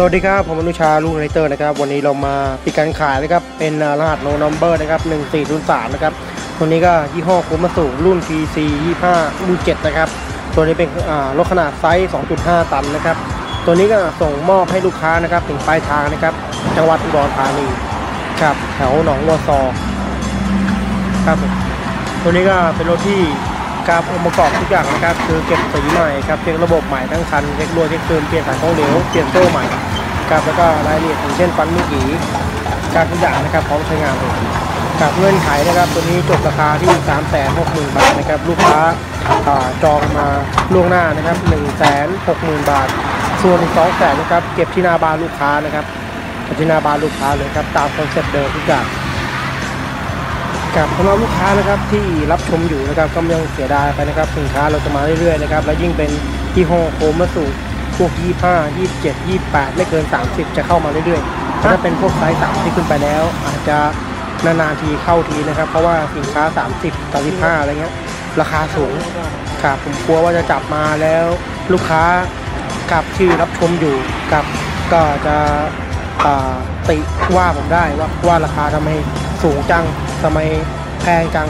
สวัสดีครับ ผมอนุชาลูกไรเตอร์นะครับ วันนี้เรามาปิดการขายนะครับ เป็นรหัสโนนัมเบอร์นะครับ1403นะครับ ตัวนี้ก็ยี่ห้อคูมาสูรุ่น PC 25รุ่น7นะครับ ตัวนี้เป็นรถขนาดไซส์ 2.5 ตันนะครับ ตัวนี้ก็ส่งมอบให้ลูกค้านะครับ ถึงปลายทางนะครับ จังหวัดอุดรธานีครับแถวหนองวัวซอครับผมตัวนี้ก็เป็นรถที่ การองค์ประกอบทุกอย่างนะครับคือเก็บสีใหม่ครับเช็คระบบใหม่ทั้งคันเช็ครัวเช็คเติมเปลี่ยนสายของเหลวเปลี่ยนโซ่ใหม่ครับแล้วก็รายละเอียดอย่างเช่นฟันลูกหยีการทุกอย่างนะครับพร้อมใช้งานเลยกับเงื่อนไขนะครับตัวนี้จบราคาที่ 3 6 0 0 0 0 บาทนะครับลูกค้าจองมาล่วงหน้านะครับ 1 6 0 0 0 0 บาท ส่วนอีก2 0 0 0 0นะครับเก็บที่หน้าบ้านลูกค้านะครับเก็บที่หน้าบ้านลูกค้าเลยครับตามคอนเซ็ปต์เดิมทุกอย่าง กับสำหรับลูกค้านะครับที่รับชมอยู่นะครับก็ไม่ต้องเสียดายไปนะครับสินค้าเราจะมาเรื่อยๆนะครับและยิ่งเป็นที่ห้อโคมมาสู่พวก 25 27 28 ไม่เกิน 30 จะเข้ามาเรื่อยๆถ้าเป็นพวกไซส์3ที่ขึ้นไปแล้ว อาจจะนานๆทีเข้าทีนะครับ เพราะว่าสินค้า 30 35 อะไรเงี้ยราคาสูงครับผมกลัวว่าจะจับมาแล้วลูกค้ากับที่รับชมอยู่กับก็จะอ่า ติว่าผมได้ว่าว่าราคาทำไมสูงจังทำไมแพงจัง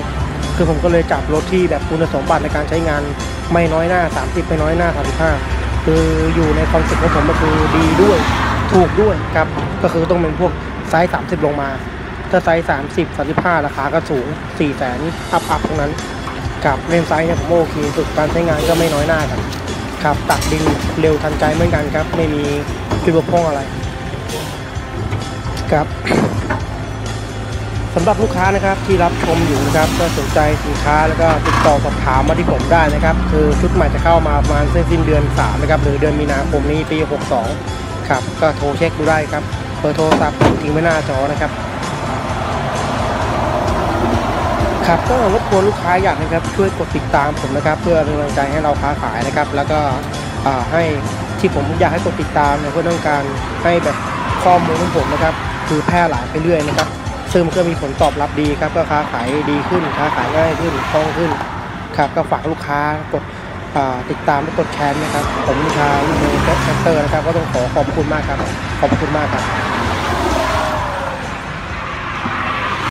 คือผมก็เลยจับรถที่แบบคุณสมบัติในการใช้งานไม่น้อยหน้า 30 ไม่น้อยหน้า 35 คืออยู่ในคอนเซ็ปต์ของผมก็คือดีด้วยถูกด้วยครับ ก็คือต้องเป็นพวกไซส์ 30 ลงมาถ้าไซส์ 30 35 ราคาก็สูง 4 แสนอัพอัพทั้งนั้น กับเลนไซส์เนี่ยผมโอเคสุดการใช้งานก็ไม่น้อยหน้ากันครับตักดินเร็วทันใจเหมือนกันครับ ไม่มีจุดบกพร่องอะไร ครับสำหรับลูกค้านะครับที่รับชมอยู่นะครับก็สนใจสินค้าแล้วก็ติดต่อสอบถามมาที่ผมได้นะครับ คือชุดใหม่จะเข้ามาประมาณเส้นสิ้นเดือน3นะครับหรือเดือนมีนาคมนี้ปี 62 ครับ ก็โทรเช็คดูได้ครับเบอร์โทรศัพท์ทิ้งไว้หน้าจอนะครับครับก็รบกวนลูกค้าอยากนะครับช่วยกดติดตามผมนะครับ เพื่อเป็นกำลังใจให้เราค้าขายนะครับ แล้วก็ให้ที่ผมอยากให้กดติดตามเนี่ยเพื่อต้องการให้แบบข้อมูลของผมนะครับ คือแพร่หลายไปเรื่อยนะครับ ซึ่งมันก็มีผลตอบรับดีครับก็ค้าขายดีขึ้นค้าขายง่ายขึ้นคล่องขึ้นครับก็ฝากลูกค้ากดอ่าติดตามและกดแชร์นะครับ ผมชาลูกมือแคสเตอร์นะครับ ก็ต้องขอขอบคุณมากครับ ขอบคุณมากครับ